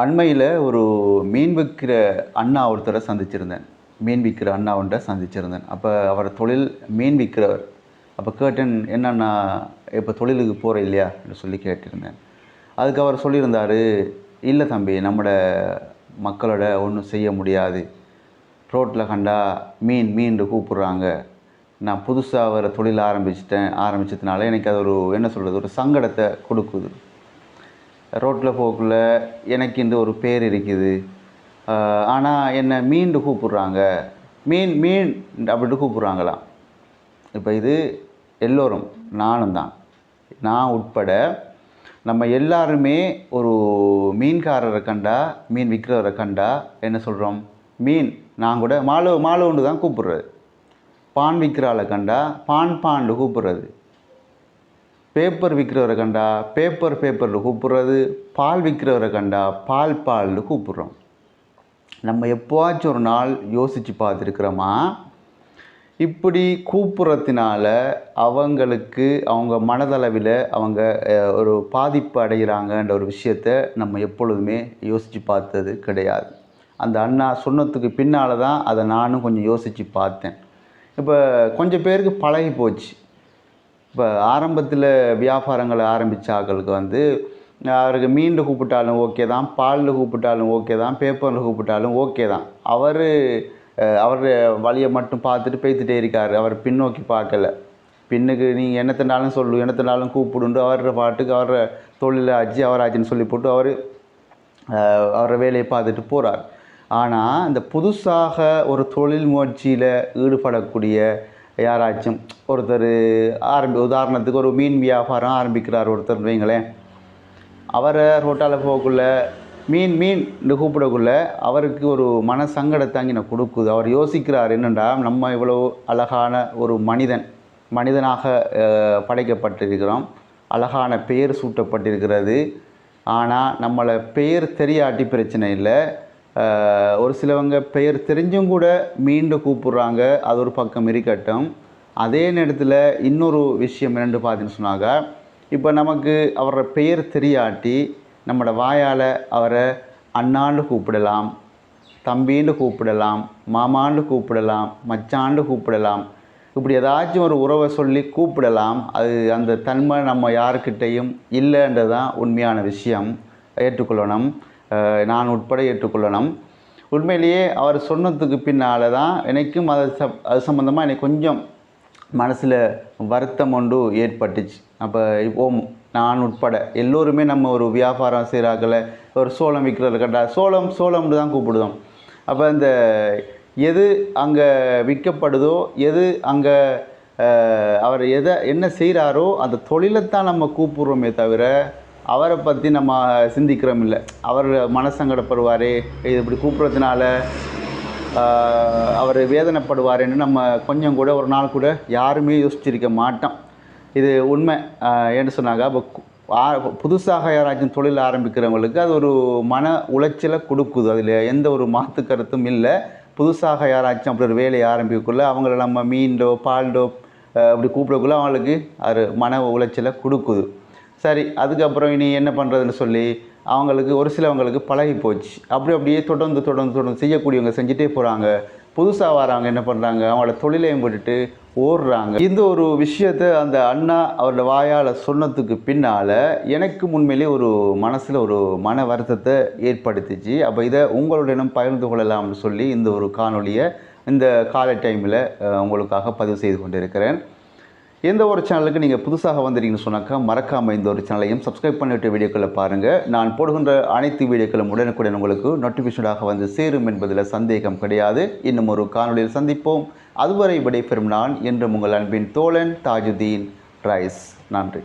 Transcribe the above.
அண்மையில் ஒரு மீன் விற்கிற அண்ணா ஒருத்தரை சந்திச்சிருந்தேன். மீன் விற்கிற அண்ணா ஒன்றை சந்திச்சிருந்தேன். அப்போ அவர் தொழில் மீன் விற்கிறவர் அப்போ கேட்டேன் என்னண்ணா இப்போ தொழிலுக்கு போகிற இல்லையா? என்று சொல்லி கேட்டிருந்தேன். அதுக்கு அவர் சொல்லியிருந்தார் இல்லை தம்பி நம்மளோட மக்களோட ஒன்றும் செய்ய முடியாது. ரோட்டில் கண்டா மீன் மீன்ட்டு கூப்பிட்றாங்க. நான் புதுசாக வர தொழில் ஆரம்பிச்சிட்டேன். ஆரம்பிச்சதுனால எனக்கு அது ஒரு என்ன சொல்கிறது ஒரு சங்கடத்தை கொடுக்குது. ரோட்டில் போகக்குள்ள எனக்கு இந்த ஒரு பேர் இருக்குது. ஆனால் என்னை மீண்டு கூப்பிட்றாங்க. மீன் மீன் அப்படின்ட்டு கூப்பிட்றாங்களாம். இப்போ இது எல்லோரும் நானும் தான். நான் உட்பட நம்ம எல்லாருமே ஒரு மீன்காரரை கண்டா மீன் விற்கிறவரை கண்டா என்ன சொல்கிறோம் மீன் நான் கூட மாலு மாலுன்னு தான் கூப்பிட்றது. பான் விற்கிற ஆளை கண்டா பான் பாண்டு கூப்பிட்றது. பேப்பர் விற்கிறவரை கண்டா பேப்பர் பேப்பரில் கூப்பிட்றது பால் விற்கிறவரை கண்டா பால் பால்னு கூப்பிட்றோம். நம்ம எப்போவாச்சும் ஒரு நாள் யோசித்து பார்த்துருக்குறோமா? இப்படி கூப்பிட்றதுனால அவங்களுக்கு அவங்க மனதளவில் அவங்க ஒரு பாதிப்பு அடைகிறாங்கன்ற ஒரு விஷயத்த நம்ம எப்பொழுதுமே யோசித்து பார்த்தது கிடையாது. அந்த அண்ணா சொன்னதுக்கு பின்னால் தான் அதை நானும் கொஞ்சம் யோசித்து பார்த்தேன். இப்போ கொஞ்சம் பேருக்கு பழகி போச்சு இப்போ ஆரம்பத்தில் வியாபாரங்களை ஆரம்பித்த ஆட்களுக்கு வந்து அவருக்கு மீனில் கூப்பிட்டாலும் ஓகே தான் பாலில் கூப்பிட்டாலும் ஓகே தான் பேப்பரில் கூப்பிட்டாலும் ஓகே தான். அவர் அவர் வழியை மட்டும் பார்த்துட்டு பேத்துட்டே இருக்கார். அவர் பின்னோக்கி பார்க்கல. பின்னுக்கு நீங்கள் என்னத்தினாலும் சொல்லு என்னத்தினாலும் கூப்பிடுண்டு அவர பாட்டுக்கு அவர தொழிலை ஆச்சு அவர் ஆச்சுன்னு சொல்லி போட்டு அவர் அவரை வேலையை பார்த்துட்டு போகிறார் ஆனால் இந்த புதுசாக ஒரு தொழில் முயற்சியில் ஈடுபடக்கூடிய யாராச்சும் ஒருத்தர் ஆரம்பி உதாரணத்துக்கு ஒரு மீன் வியாபாரம் ஆரம்பிக்கிறார் ஒருத்தர் வைங்களேன். அவரை ரோட்டால் போகக்குள்ள மீன் மீன் கூப்பிடக்குள்ள அவருக்கு ஒரு மன சங்கடத்தை அங்கே கொடுக்குது. அவர் யோசிக்கிறார் என்னென்றா நம்ம இவ்வளோ அழகான ஒரு மனிதன் மனிதனாக படைக்கப்பட்டிருக்கிறோம். அழகான பெயர் சூட்டப்பட்டிருக்கிறது. ஆனால் நம்மளை பெயர் தெரியாட்டி பிரச்சனை இல்லை. ஒரு சிலவங்க பெயர் தெரிஞ்சும் கூட மீண்டு கூப்பிட்றாங்க. அது ஒரு பக்கம் இருக்கட்டும். அதே நேரத்தில் இன்னொரு விஷயம் ரெண்டு பார்த்தீங்கன்னு சொன்னாங்க. இப்போ நமக்கு அவரோட பெயர் தெரியாட்டி நம்மளோட வாயால் அவரை அண்ணாண்டு கூப்பிடலாம் தம்பின்னு கூப்பிடலாம் மாமான்னு கூப்பிடலாம் மச்சாண்டு கூப்பிடலாம். இப்படி ஏதாச்சும் ஒரு உறவை சொல்லி கூப்பிடலாம். அது அந்த தன்மை நம்ம யாருக்கிட்டேயும் இல்லைன்றது தான் உண்மையான விஷயம். ஏற்றுக்கொள்ளணும். நான் உட்பட ஏற்றுக்கொள்ளணும். உண்மையிலேயே அவர் சொன்னதுக்கு பின்னால் தான் எனக்கும் அது சப் அது சம்மந்தமாக எனக்கு கொஞ்சம் மனசில் வருத்தம் ஒன்று ஏற்பட்டுச்சு. அப்போ இப்போ நான் உட்பட எல்லோருமே நம்ம ஒரு வியாபாரம் செய்கிறாக்களை ஒரு சோளம் விற்கிறது கண்டா சோளம் சோளம்னு தான் கூப்பிடுதோம். அப்போ இந்த எது அங்கே விற்கப்படுதோ எது அங்கே அவர் எதை என்ன செய்கிறாரோ அந்த தொழிலைத்தான் நம்ம கூப்பிடுறோமே தவிர அவரை பற்றி நம்ம சிந்திக்கிறோம் இல்லை அவர் மனசங்கடப்படுவார் இது இப்படி கூப்பிட்றதுனால அவர் வேதனைப்படுவாருன்னு நம்ம கொஞ்சம் கூட ஒரு நாள் கூட யாருமே யோசிச்சிருக்க மாட்டோம். இது உண்மை. ஏன்னு சொன்னாங்க அப்போ புதுசாக யாராச்சும் தொழில் ஆரம்பிக்கிறவங்களுக்கு அது ஒரு மன உளைச்சலை கொடுக்குது. அதில் எந்த ஒரு மாற்று கருத்தும் இல்லை. புதுசாக யாராச்சும் அப்படி ஒரு வேலையை ஆரம்பிக்கக்குள்ளே அவங்கள நம்ம மீன்டோ பால்டோ அப்படி கூப்பிடக்குள்ள அவங்களுக்கு அது மன உளைச்சலை கொடுக்குது. சரி அதுக்கப்புறம் இனி என்ன பண்ணுறதுன்னு சொல்லி அவங்களுக்கு ஒரு சிலவங்களுக்கு பழகி போச்சு. அப்படி அப்படியே தொடர்ந்து தொடர்ந்து தொடர்ந்து செய்யக்கூடியவங்க செஞ்சுட்டே போகிறாங்க புதுசாக வராங்க என்ன பண்ணுறாங்க அவங்களோட தொழிலையும் போட்டுட்டு ஓடுறாங்க. இந்த ஒரு விஷயத்தை அந்த அண்ணா அவரோட வாயால் சொன்னதுக்கு பின்னால் எனக்கு உண்மையிலே ஒரு மனசில் ஒரு மன வருத்தத்தை ஏற்படுத்திச்சு. அப்போ இதை உங்களுடனும் பகிர்ந்து கொள்ளலாம்னு சொல்லி இந்த ஒரு காணொலியை இந்த காலை டைமில் உங்களுக்காக பதிவு செய்து கொண்டிருக்கிறேன். எந்த ஒரு சேனலுக்கு நீங்கள் புதுசாக வந்தீங்கன்னு சொன்னாக்கா மறக்காமல் இந்த ஒரு சேனலையும் சப்ஸ்கிரைப் பண்ணிவிட்டு வீடியோக்களை பாருங்கள் நான் போடுகின்ற அனைத்து வீடியோக்களும் உடனுக்குடன் உங்களுக்கு நோட்டிஃபிகேஷனாக வந்து சேரும் என்பதில் சந்தேகம் கிடையாது. இன்னும் ஒரு காணொளியில் சந்திப்போம். அதுவரை விடைபெறும் நான் என்றும் உங்கள் அன்பின் தோழன் தாஜுதீன் ரைஸ். நன்றி.